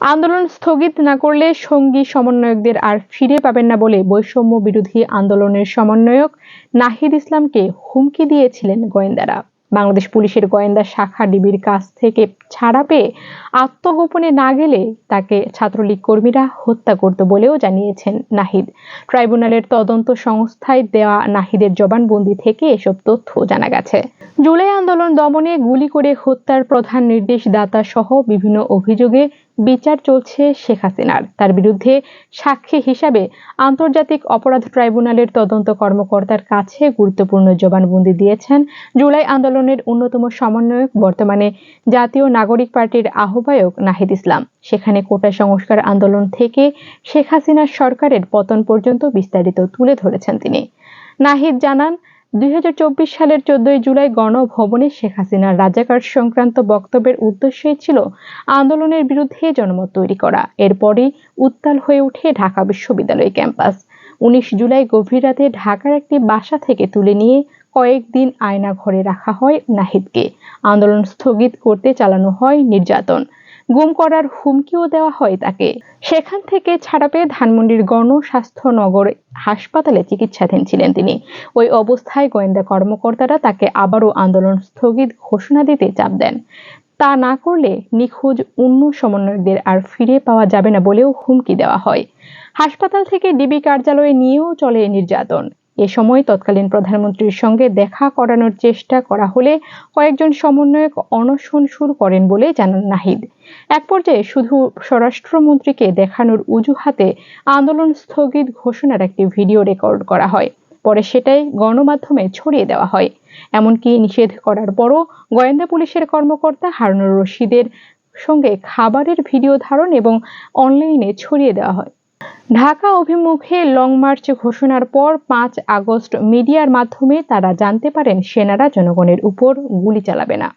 আন্দোলন স্থগিত না করলে সঙ্গী সমন্বয়কদের আর ফিরে পাবেন না বলে বৈষম্য বিরোধী আন্দোলনের সমন্বয়ক নাহিদ ইসলামকে হুমকি দিয়েছিলেন গোয়েন্দারা। বাংলাদেশ পুলিশের গোয়েন্দা শাখা ডিবির কাছ থেকে ছাড়া পেয়ে আত্মগোপনে না গেলে তাকে ছাত্রলীগ কর্মীরা হত্যা করত বলেও জানিয়েছেন নাহিদ। ট্রাইব্যুনালের তদন্ত সংস্থায় দেওয়া নাহিদের জবানবন্দি থেকে এসব তথ্য জানা গেছে। জুলাই আন্দোলন দমনে গুলি করে হত্যার প্রধান নির্দেশদাতা সহ বিভিন্ন অভিযোগে বিচার চলছে শেখ হাসিনার। তার বিরুদ্ধে সাক্ষী হিসাবে আন্তর্জাতিক অপরাধ ট্রাইব্যুনালের তদন্ত কর্মকর্তার কাছে গুরুত্বপূর্ণ জবানবন্দি দিয়েছেন জুলাই আন্দোলনের অন্যতম সমন্বয়ক, বর্তমানে জাতীয় নাগরিক পার্টির আহ্বায়ক নাহিদ ইসলাম। সেখানে কোটা সংস্কার আন্দোলন থেকে শেখ হাসিনার সরকারের পতন পর্যন্ত বিস্তারিত তুলে ধরেছেন তিনি। নাহিদ জানান দুই হাজার চব্বিশ সালের চোদ্দই জুলাই গণভবনে শেখ হাসিনার রাজাকার সংক্রান্ত বক্তব্যের উদ্দেশ্যই ছিল আন্দোলনের বিরুদ্ধে জনমত তৈরি করা। এরপরই উত্তাল হয়ে ওঠে ঢাকা বিশ্ববিদ্যালয় ক্যাম্পাস। উনিশ জুলাই গভীর রাতে ঢাকার একটি বাসা থেকে তুলে নিয়ে কয়েকদিন আয়না ঘরে রাখা হয় নাহিদকে। আন্দোলন স্থগিত করতে চালানো হয় নির্যাতন। গুম করার হুমকিও দেওয়া হয় তাকে। সেখান থেকে ছাড়া পেয়ে ধানমন্ডির গণস্বাস্থ্য নগর হাসপাতালে চিকিৎসাধীন ছিলেন তিনি। ওই অবস্থায় গোয়েন্দা কর্মকর্তারা তাকে আবারও আন্দোলন স্থগিত ঘোষণা দিতে চাপ দেন। তা না করলে নিখোঁজ অন্য সমন্বয়কদের আর ফিরে পাওয়া যাবে না বলেও হুমকি দেওয়া হয়। হাসপাতাল থেকে ডিবি কার্যালয়ে নিয়েও চলে নির্যাতন। এ সময় তৎকালীন প্রধানমন্ত্রীর সঙ্গে দেখা করানোর চেষ্টা করা হলে কয়েকজন সমন্বয়ক অনশন শুরু করেন বলে জানান নাহিদ। এক পর্যায়ে শুধু স্বরাষ্ট্রমন্ত্রীকে দেখানোর অজুহাতে আন্দোলন স্থগিত ঘোষণার একটি ভিডিও রেকর্ড করা হয়। পরে সেটাই গণমাধ্যমে ছড়িয়ে দেওয়া হয়। এমনকি নিষেধ করার পরও গোয়েন্দা পুলিশের কর্মকর্তা হারুনুর রশিদের সঙ্গে খাবারের ভিডিও ধারণ এবং অনলাইনে ছড়িয়ে দেওয়া হয়। ঢাকা অভিমুখে লং মার্চ ঘোষণার পর পাঁচ আগস্ট মিডিয়ার মাধ্যমে তারা জানতে পারেন সেনারা জনগণের উপর গুলি চালাবে না।